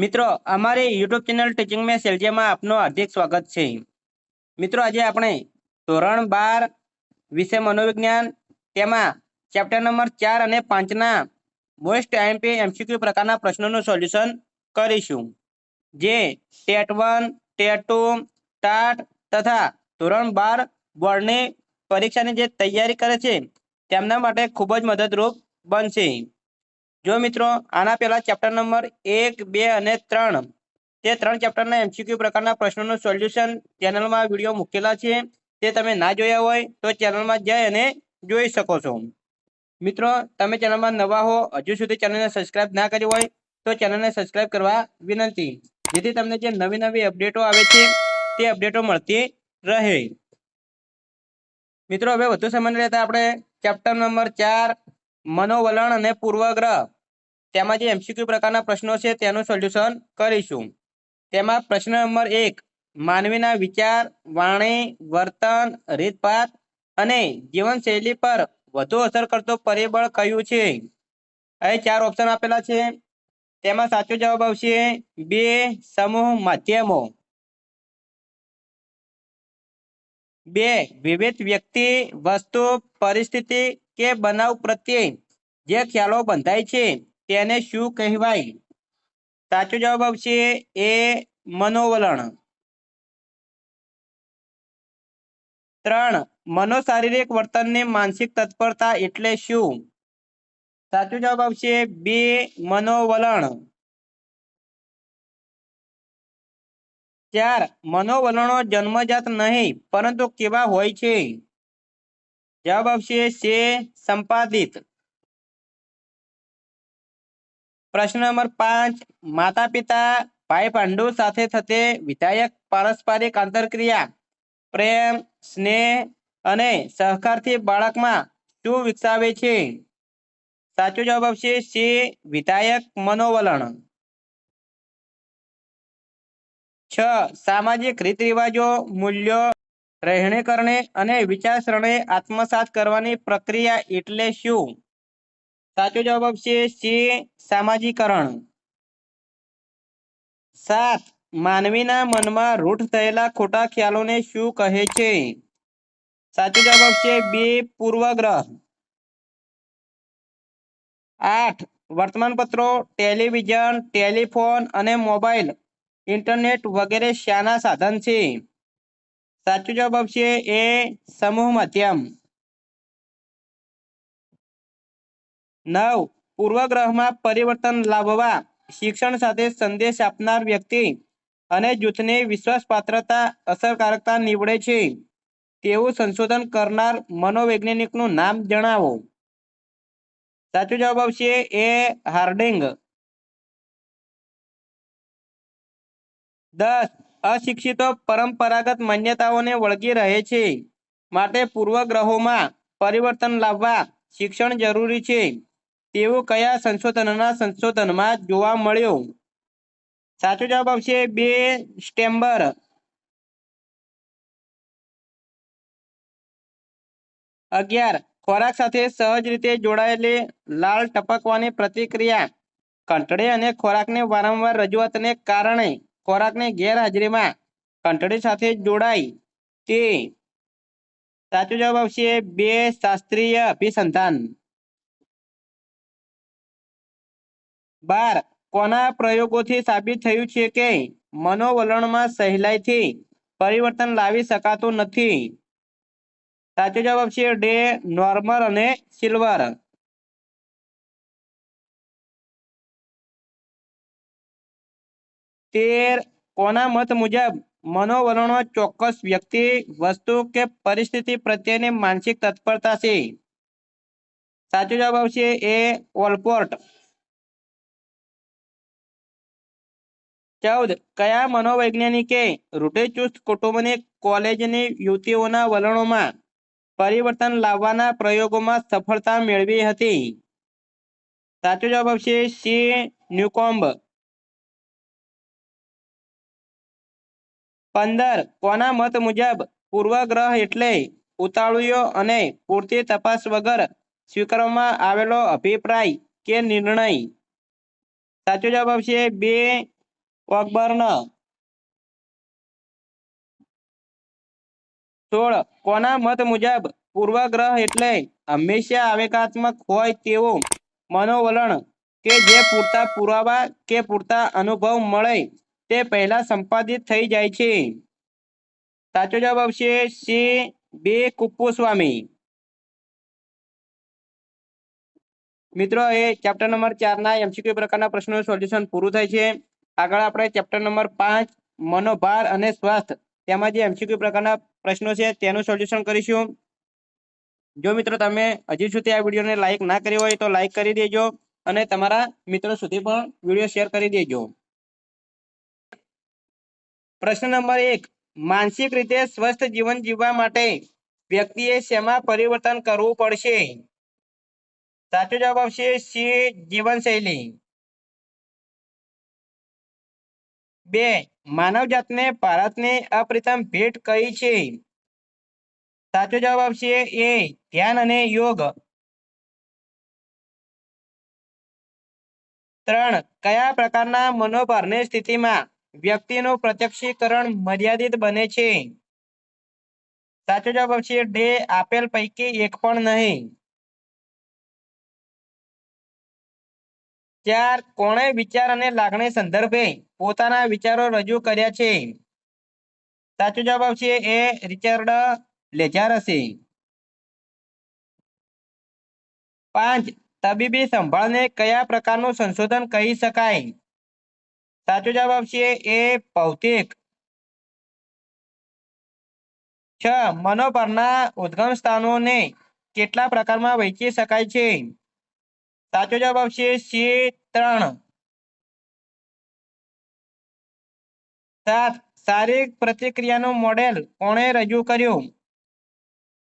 મિત્રો, અમારી YouTube channel teaching મે સેલજીમાં આપનું હાર્દિક સ્વાગત છે. મિત્રો, આજે આપણે ધોરણ બાર વિષય મનોવિજ્ઞાન, તેમાં ચેપ્ટર નંબર ચાર અને પાંચના મોસ્ટ આઈએમપી એમસીક્યુ પ્રકારના પ્રશ્નોનું સોલ્યુશન કરીશું. જે TET one, TET two TAT તથા ધોરણ બાર બોર્ડની પરીક્ષાની જે તૈયારી કરે છે, તેમના માટે ખૂબ જ મદદરૂપ બનશે. જો મિત્રો, આના પહેલા ચેપ્ટર નંબર એક, બે અને ત્રણ. તે ત્રણ ચેપ્ટરના એમસીક્યુ પ્રકારના પ્રશ્નોનું સોલ્યુશન ચેનલમાં વીડિયો મૂકેલા છે. તે તમે ના જોયા હોય તો ચેનલમાં જઈ અને જોઈ શકો છો. મિત્રો, તમે ચેનલમાં નવા હો, હજુ સુધી ચેનલને સબસ્ક્રાઇબ ના કરી હોય તો ચેનલને સબસ્ક્રાઇબ કરવા વિનંતી. જેથી તમને જે નવી નવી અપડેટો આવે છે, તે અપડેટો મળતી રહે. મિત્રો, હવે વધુ સમય રહેતા આપણે ચેપ્ટર નંબર ચાર મનોવલણ અને પૂર્વગ્રહ. તેમાં જે એમસીક્યુ પ્રકારના પ્રશ્નો છે તેનું સોલ્યુશન કરીશું. તેમાં પ્રશ્ન નંબર એક, માનવીના વિચાર, વાણી, વર્તન રીતભાત અને જીવનશૈલી પર વધુ અસર કરતો પરિબળ કયું છે? અહીં ચાર ઓપ્શન આપેલા છે. તેમાં સાચો જવાબ આવશે બે, સમૂહ માધ્યમો. બે, વિવિધ વ્યક્તિ, વસ્તુ, પરિસ્થિતિ કે બનાવ પ્રત્યે જે ખ્યાલો બંધાય છે, તેને શું કહેવાય? સાચો જવાબ આવશે એ મનોવલણ. ત્રણ, મનોશારીરિક વર્તનની માનસિક તત્પરતા એટલે શું? સાચો જવાબ આવશે બે, મનોવલણ. ચાર, મનોવલણો જન્મજાત નહીં, પરંતુ કેવા હોય છે? જવાબ આવશે છે સંપાદિત. પ્રશ્ન નંબર પાંચ. માતા પિતા ભાઈ પાંડુ સાથે થતી વિધાયક પારસ્પરિક આંતરક્રિયા, પ્રેમ, સ્નેહ અને સહકારથી બાળકમાં શું વિકસાવે છે? સાચો જવાબ આવશે સી. વિધાયક મનોવલણ. છ. સામાજિક રીત રિવાજો મૂલ્યો રહેણી કરણે અને વિચારસરણી આત્મસાત કરવાની પ્રક્રિયા એટલે શું? સાચો જવાબ આવશે સી, સામાજિકરણ. સાત, માનવીના મનમાં રૂઢ થયેલા ખોટા ખ્યાલોને શું કહે છે? સાચો જવાબ આવશે બી, પૂર્વગ્રહ. આઠ, વર્તમાનપત્રો, ટેલિવિઝન, ટેલિફોન અને મોબાઈલ, ઇન્ટરનેટ વગેરે શાના સાધન છે. સાચો જવાબ આવશે એ, સમૂહ માધ્યમ. નવ. પૂર્વગ્રહમાં પરિવર્તન લાવવા, શિક્ષણ સાથે સંદેશ આપનાર વ્યક્તિ અને જૂથને વિશ્વાસપાત્રતા અસરકારકતા નીવડે છે. તેવું સંશોધન કરનાર મનોવૈજ્ઞાનિકનું નામ જણાવો. સાચો જવાબ આવશે એ હાર્ડિંગ. દસ. અશિક્ષિતો પરંપરાગત માન્યતાઓને વળગી રહે છે. માટે પૂર્વગ્રહોમાં પરિવર્તન લાવવા શિક્ષણ જરૂરી છે. તેવું કયા સંશોધનના સંશોધનમાં જોવા મળ્યો? સાચો જવાબ આવશે બે સ્ટેમ્બર. અગિયાર. ખોરાક સાથે સહજ રીતે જોડાયેલી લાળ ટપકવાની પ્રતિક્રિયા. કંટળી અને ખોરાકને વારંવાર રજૂઆતને કારણે ખોરાકની ગેરહાજરીમાં કંટળી સાથે જોડાય તે સાચો જવાબ આવશે બે શાસ્ત્રીય અભિસંધાન. બાર, કોના પ્રયોગોથી સાબિત થયું છે કે મનોવલણમાં સહેલાઈથી પરિવર્તન લાવી શકાતું નથી? સાચો જવાબ છે ડે, નોર્મલ અને સિલ્વર. તેર, કોના મત મુજબ મનોવલણો ચોક્કસ વ્યક્તિ, વસ્તુ કે પરિસ્થિતિ પ્રત્યેની માનસિક તત્પરતા છે? સાચો જવાબ આવશે એ ઓલપોર્ટ. ચૌદ, કયા મનોવૈજ્ઞાનિકે રૂઢિચુસ્ત કુટુંબની કોલેજની યુવતીઓના વલણોમાં પરિવર્તન લાવવાના પ્રયોગોમાં સફળતા મેળવી હતી? સાચો જવાબ આવશે સી, ન્યુકોમ્બ. પંદર, કોના મત મુજબ પૂર્વગ્રહ એટલે ઉતાળુઓ અને પૂરતી તપાસ વગર સ્વીકારવામાં આવેલો અભિપ્રાય કે નિર્ણય? સાચો જવાબ આવશે બે અકબર્ન સોળ, કોના મત મુજબ પૂર્વગ્રહ એટલે હંમેશા આવેગાત્મક હોય તેવું મનોવલણ કે જે પૂરતા પુરાવા કે પૂરતા અનુભવ મળે તે પહેલા સંપાદિત થઈ જાય છે. સાચો જવાબ આવશે સી, બે, કુપ્પુસ્વામી. મિત્રો, એ ચેપ્ટર નંબર ચાર ના એમસીક્યુ પ્રકારના પ્રશ્નો સોલ્યુશન પૂરું થાય છે. આગળ આપણે ચેપ્ટર નંબર પાંચ, મનોભાર અને સ્વાસ્થ્ય. તેમાં જે એમસીક્યુ પ્રકારના પ્રશ્નો છે, તેનું સોલ્યુશન કરીશું. જો મિત્રો તમે હજી સુધી આ વિડીયોને લાઇક ના કરી હોય તો લાઇક કરી દેજો અને તમારા મિત્રો સુધી પણ વીડિયો શેર કરી દેજો. પ્રશ્ન નંબર એક, માનસિક રીતે સ્વસ્થ જીવન જીવવા માટે વ્યક્તિએ શેમાં પરિવર્તન કરવું પડશે? સાચો જવાબ આવશે સી, જીવનશૈલી. બે માનવ જાતને ભારતની અપ્રથમ ભેટ કઈ છે? સાચો જવાબ આવશે એ, ધ્યાન અને યોગ. ત્રણ, કયા પ્રકારના મનોભારની સ્થિતિમાં વ્યક્તિનું પ્રત્યક્ષીકરણ મર્યાદિત બને છે? સાચો જવાબ આવશે ડે, આપેલ પૈકી એક પણ નહીં. ચાર કોણે વિચાર અને લાગણી સંદર્ભે પોતાના વિચારો રજૂ કર્યા છે? સાચો જવાબ આવશે એ રિચર્ડ લેજાર હશે. પાંચ, તબીબી સંભાળને કયા પ્રકારનું સંશોધન કહી શકાય? સાચો જવાબ આવશે એ ભૌતિક. છ મનોપરના ઉદ્ગમ સ્થાનોને કેટલા પ્રકારમાં વહેંચી શકાય છે? સાચો જવાબ આવશે સી ત્રણ. સાત, શારીરિક પ્રતિક્રિયાનું મોડેલ કોણે રજૂ કર્યું?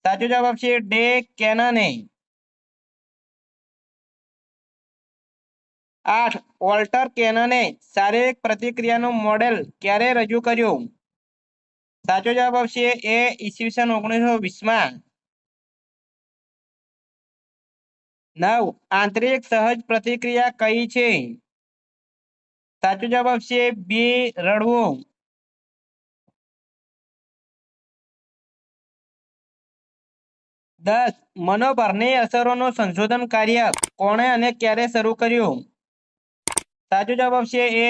સાચો જવાબ આવશે ડે કેનને. આઠ, વોલ્ટર કેનને શારીરિક પ્રતિક્રિયાનું મોડેલ ક્યારે રજૂ કર્યું? સાચો જવાબ આવશે એ ઈસવીસન ઓગણીસો વીસમાં. નવ. આંતરિક સહજ પ્રતિક્રિયા કઈ છે? સાચો જવાબ આવશે બી, રડવું. દસ. મનોભરની અસરોનું સંશોધન કાર્ય કોણે અને ક્યારે શરૂ કર્યું? સાચો જવાબ આવશે એ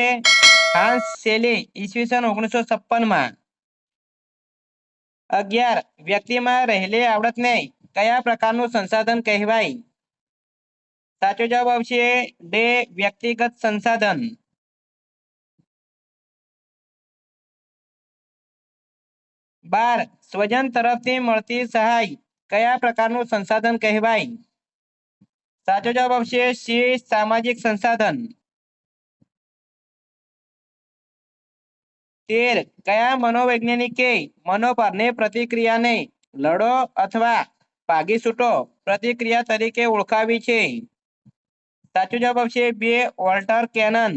હાન્સ શેલી ઈસવીસન ઓગણીસો છપ્પનમાં. અગિયાર. વ્યક્તિમાં રહેલી આવડતને કયા પ્રકારનું સંસાધન કહેવાય? સાચો જવાબ આવશે બે વ્યક્તિગત સંસાધન. બાર, સ્વજન તરફથી મળતી સહાય. કયા પ્રકારનું સંસાધન કહેવાય? સાચો જવાબ આવશે સી, સામાજિક સંસાધન. તેર, કયા મનોવૈજ્ઞાનિકે મનોપરને પ્રતિક્રિયાને લડો અથવા ભાગી છૂટો પ્રતિક્રિયા તરીકે ઓળખાવી છે? સાચો જવાબ આવશે બે વોલ્ટર કેનન.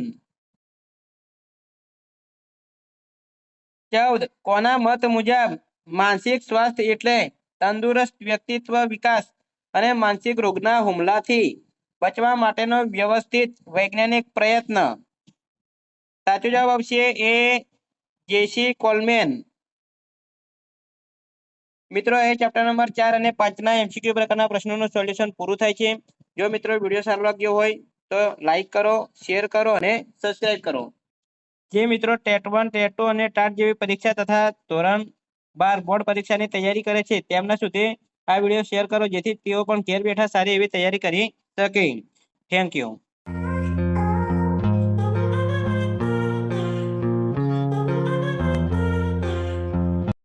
ચૌદ, કોના મત મુજબ માનસિક સ્વાસ્થ્ય એટલે તંદુરસ્ત વ્યક્તિત્વ વિકાસ અને માનસિક રોગના હુમલાથી બચવા માટેનો વ્યવસ્થિત વૈજ્ઞાનિક પ્રયત્ન? સાચો જવાબ આવશે એ જેસી કોલમેન. મિત્રો, એ ચેપ્ટર નંબર ચાર અને પાંચના એમસીક્યુ પ્રકારના પ્રશ્નોનું સોલ્યુશન પૂરું થાય છે. જો મિત્રો વીડિયો સારો લાગ્યો હોય તો લાઈક કરો શેર કરો અને સબસ્ક્રાઈબ કરો. જે મિત્રો ટેટ વન, ટેટ ટુ અને ટાટ જેવી પરીક્ષા તથા ધોરણ બાર બોર્ડ પરીક્ષાની તૈયારી કરે છે, તેમના સુધી આ વીડિયો શેર કરો, જેથી તેઓ પણ ઘેર બેઠા સારી એવી તૈયારી કરી શકે. Thank you